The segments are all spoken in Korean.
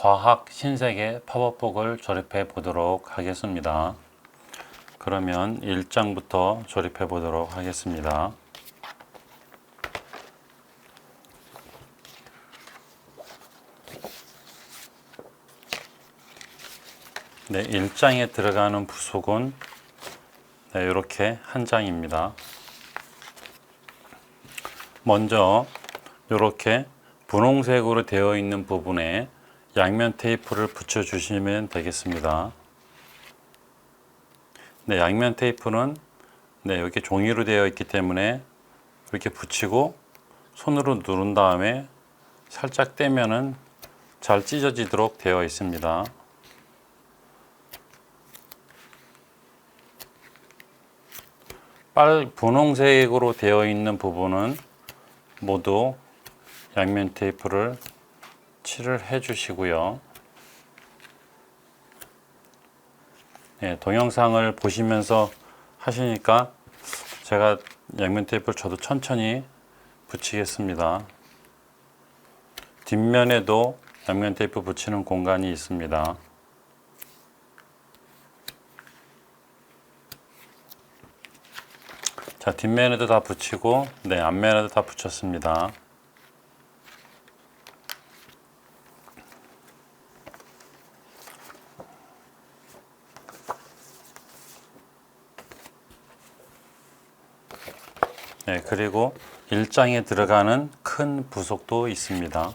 과학 신세계 팝업북을 조립해 보도록 하겠습니다. 그러면 1장부터 조립해 보도록 하겠습니다. 네, 1장에 들어가는 부속은 네, 이렇게 한 장입니다. 먼저 이렇게 분홍색으로 되어 있는 부분에 양면 테이프를 붙여 주시면 되겠습니다. 네, 양면 테이프는 네, 여기 종이로 되어 있기 때문에 이렇게 붙이고 손으로 누른 다음에 살짝 떼면은 잘 찢어지도록 되어 있습니다. 빨 분홍색으로 되어 있는 부분은 모두 양면 테이프를 칠을 해 주시고요. 네, 동영상을 보시면서 하시니까 제가 양면 테이프를 저도 천천히 붙이겠습니다. 뒷면에도 양면 테이프 붙이는 공간이 있습니다. 자, 뒷면에도 다 붙이고, 네, 앞면에도 다 붙였습니다. 네, 그리고 일장에 들어가는 큰 부속도 있습니다.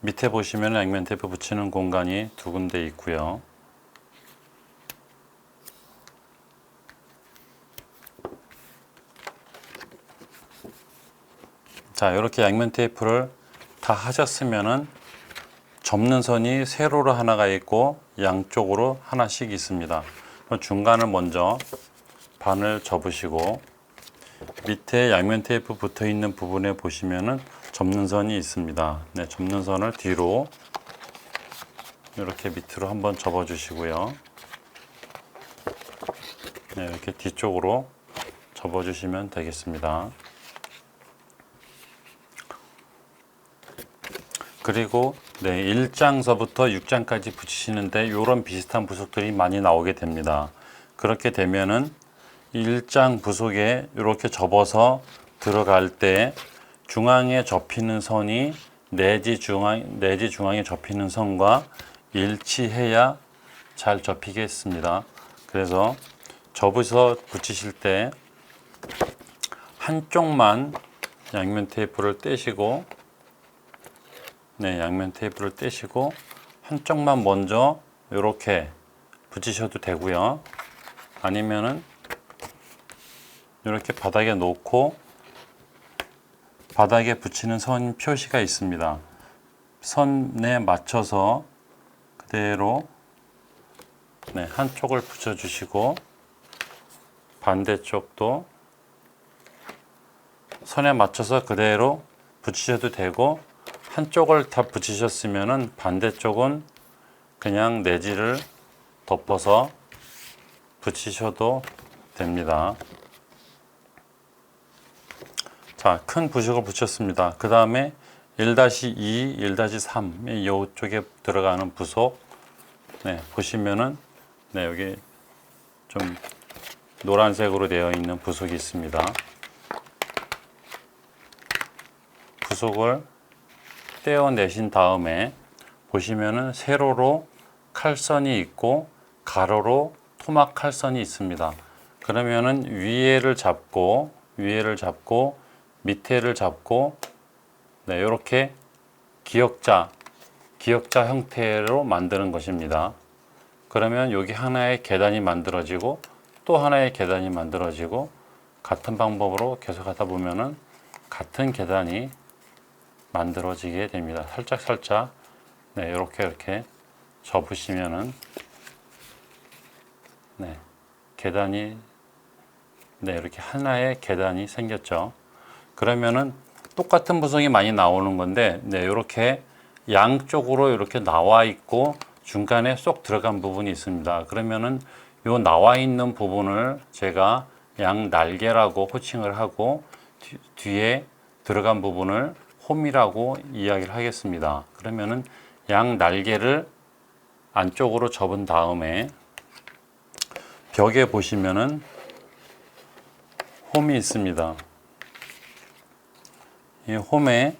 밑에 보시면 양면 테이프 붙이는 공간이 두 군데 있고요. 자, 이렇게 양면 테이프를 다 하셨으면은 접는 선이 세로로 하나가 있고 양쪽으로 하나씩 있습니다. 중간을 먼저 반을 접으시고 밑에 양면 테이프 붙어 있는 부분에 보시면은 접는 선이 있습니다. 네, 접는 선을 뒤로 이렇게 밑으로 한번 접어 주시고요. 네, 이렇게 뒤쪽으로 접어 주시면 되겠습니다. 그리고 네, 1장서부터 6장까지 붙이시는데 이런 비슷한 부속들이 많이 나오게 됩니다. 그렇게 되면은 1장 부속에 이렇게 접어서 들어갈 때 중앙에 접히는 선이 내지 중앙 내지 중앙에 접히는 선과 일치해야 잘 접히겠습니다. 그래서 접어서 붙이실 때 한쪽만 양면 테이프를 떼시고 네, 양면 테이프를 떼시고 한쪽만 먼저 이렇게 붙이셔도 되고요. 아니면은 이렇게 바닥에 놓고 바닥에 붙이는 선 표시가 있습니다. 선에 맞춰서 그대로 네, 한쪽을 붙여 주시고 반대쪽도 선에 맞춰서 그대로 붙이셔도 되고 한쪽을 다 붙이셨으면은 반대쪽은 그냥 내지를 덮어서 붙이셔도 됩니다. 자, 큰 부식을 붙였습니다. 그 다음에 1-2, 1-3 이쪽에 들어가는 부속 네, 보시면은 네, 여기 좀 노란색으로 되어 있는 부속이 있습니다. 부속을 떼어내신 다음에 보시면은 세로로 칼선이 있고 가로로 토막 칼선이 있습니다. 그러면은 위에를 잡고 위에를 잡고 밑에를 잡고 네, 이렇게 기역자 기역자 형태로 만드는 것입니다. 그러면 여기 하나의 계단이 만들어지고 또 하나의 계단이 만들어지고 같은 방법으로 계속 하다 보면은 같은 계단이 만들어지게 됩니다. 살짝 살짝 네, 이렇게 이렇게 접으시면은 네, 계단이 네, 이렇게 하나의 계단이 생겼죠. 그러면은 똑같은 구성이 많이 나오는 건데, 네, 이렇게 양쪽으로 이렇게 나와 있고 중간에 쏙 들어간 부분이 있습니다. 그러면은 요 나와 있는 부분을 제가 양 날개라고 호칭을 하고 뒤, 뒤에 들어간 부분을 홈이라고 이야기를 하겠습니다. 그러면은 양 날개를 안쪽으로 접은 다음에 벽에 보시면은 홈이 있습니다. 이 홈에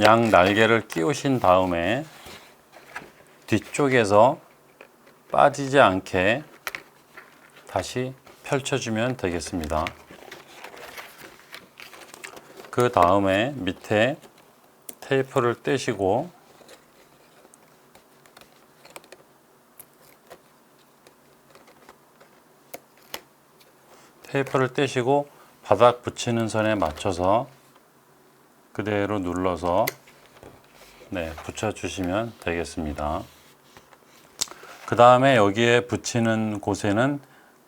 양 날개를 끼우신 다음에 뒤쪽에서 빠지지 않게 다시 펼쳐주면 되겠습니다. 그 다음에 밑에 테이프를 떼시고 테이프를 떼시고 바닥 붙이는 선에 맞춰서 그대로 눌러서 네, 붙여주시면 되겠습니다. 그 다음에 여기에 붙이는 곳에는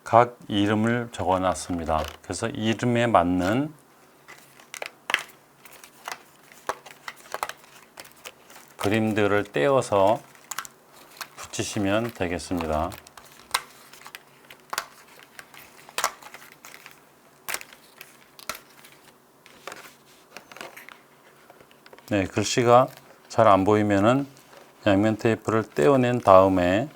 각 이름을 적어 놨습니다. 그래서 이름에 맞는 그림들을 떼어서 붙이시면 되겠습니다. 네, 글씨가 잘 안 보이면은 양면 테이프를 떼어낸 다음에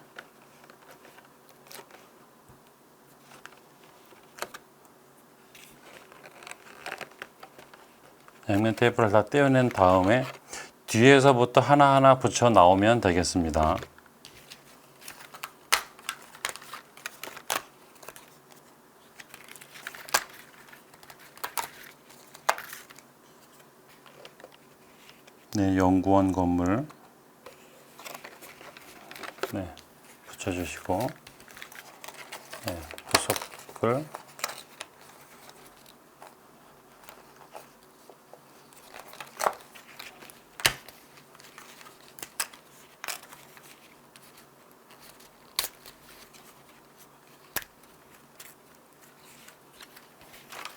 양면 테이프를 다 떼어낸 다음에 뒤에서부터 하나하나 붙여 나오면 되겠습니다. 네, 연구원 건물. 네, 붙여주시고. 네, 부속을.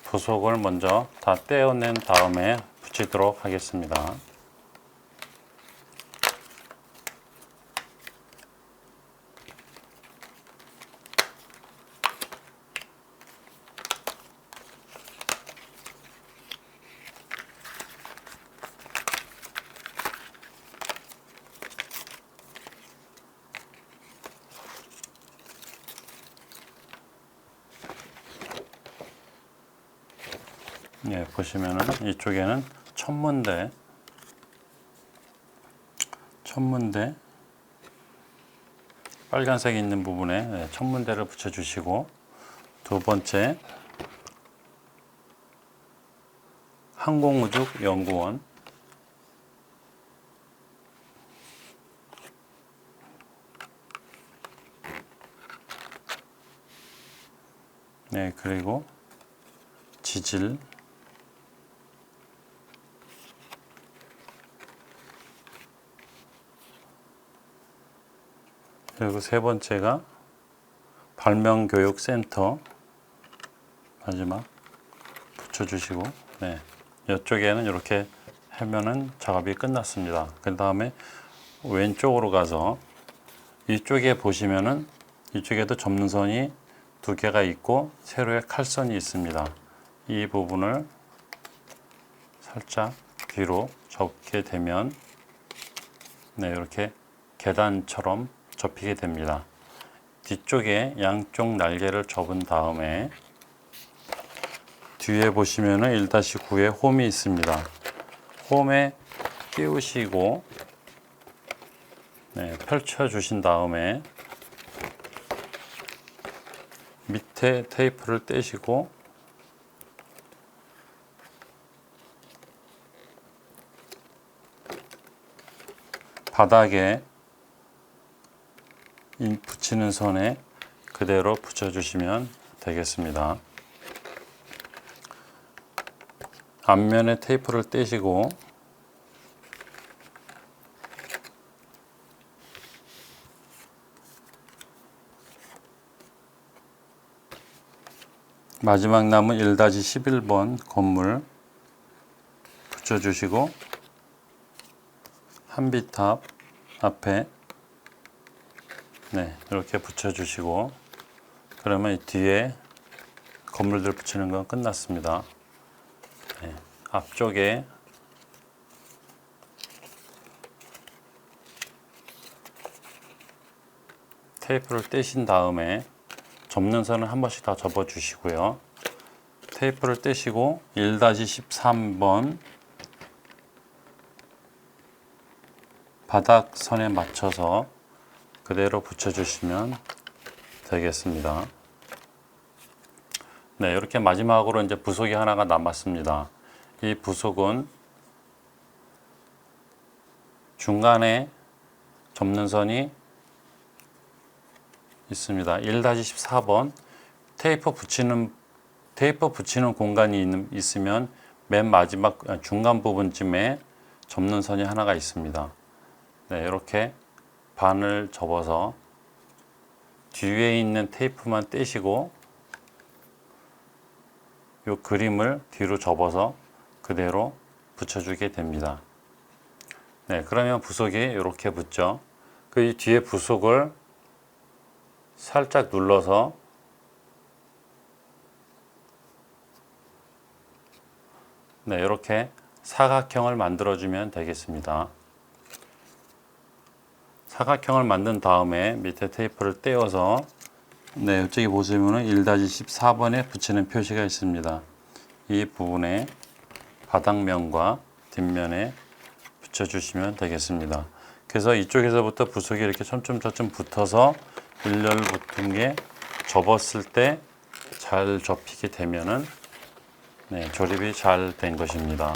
부속을 먼저 다 떼어낸 다음에 붙이도록 하겠습니다. 예, 보시면은 이쪽에는 천문대, 천문대 빨간색 있는 부분에 예, 천문대를 붙여주시고 두 번째 항공우주연구원 네 그리고 지질 그리고 세 번째가 발명교육센터 마지막 붙여주시고 네 이쪽에는 이렇게 하면은 작업이 끝났습니다. 그 다음에 왼쪽으로 가서 이쪽에 보시면은 이쪽에도 접는 선이 두 개가 있고 세로의 칼선이 있습니다. 이 부분을 살짝 뒤로 접게 되면 네 이렇게 계단처럼 접히게 됩니다. 뒤쪽에 양쪽 날개를 접은 다음에 뒤에 보시면은 1-9에 홈이 있습니다. 홈에 끼우시고 네, 펼쳐 주신 다음에 밑에 테이프를 떼시고 바닥에 이 붙이는 선에 그대로 붙여주시면 되겠습니다. 앞면에 테이프를 떼시고 마지막 남은 1-11번 건물 붙여주시고 한비탑 앞에 네 이렇게 붙여주시고 그러면 이 뒤에 건물들 붙이는 건 끝났습니다. 네, 앞쪽에 테이프를 떼신 다음에 접는 선을 한 번씩 다 접어 주시고요. 테이프를 떼시고 1-13번 바닥선에 맞춰서 그대로 붙여주시면 되겠습니다. 네, 이렇게 마지막으로 이제 부속이 하나가 남았습니다. 이 부속은 중간에 접는 선이 있습니다. 1-14번 테이프 붙이는 테이프 붙이는 공간이 있, 있으면 맨 마지막 아, 중간 부분쯤에 접는 선이 하나가 있습니다. 네, 이렇게 반을 접어서 뒤에 있는 테이프만 떼시고 이 그림을 뒤로 접어서 그대로 붙여주게 됩니다. 네, 그러면 부속이 이렇게 붙죠. 그 뒤에 부속을 살짝 눌러서 네, 이렇게 사각형을 만들어주면 되겠습니다. 사각형을 만든 다음에 밑에 테이프를 떼어서 네, 이쪽에 보시면은 1-14번에 붙이는 표시가 있습니다. 이 부분에 바닥면과 뒷면에 붙여주시면 되겠습니다. 그래서 이쪽에서부터 부속이 이렇게 촘촘촘촘 붙어서 일렬 붙은 게 접었을 때 잘 접히게 되면은 네, 조립이 잘 된 것입니다.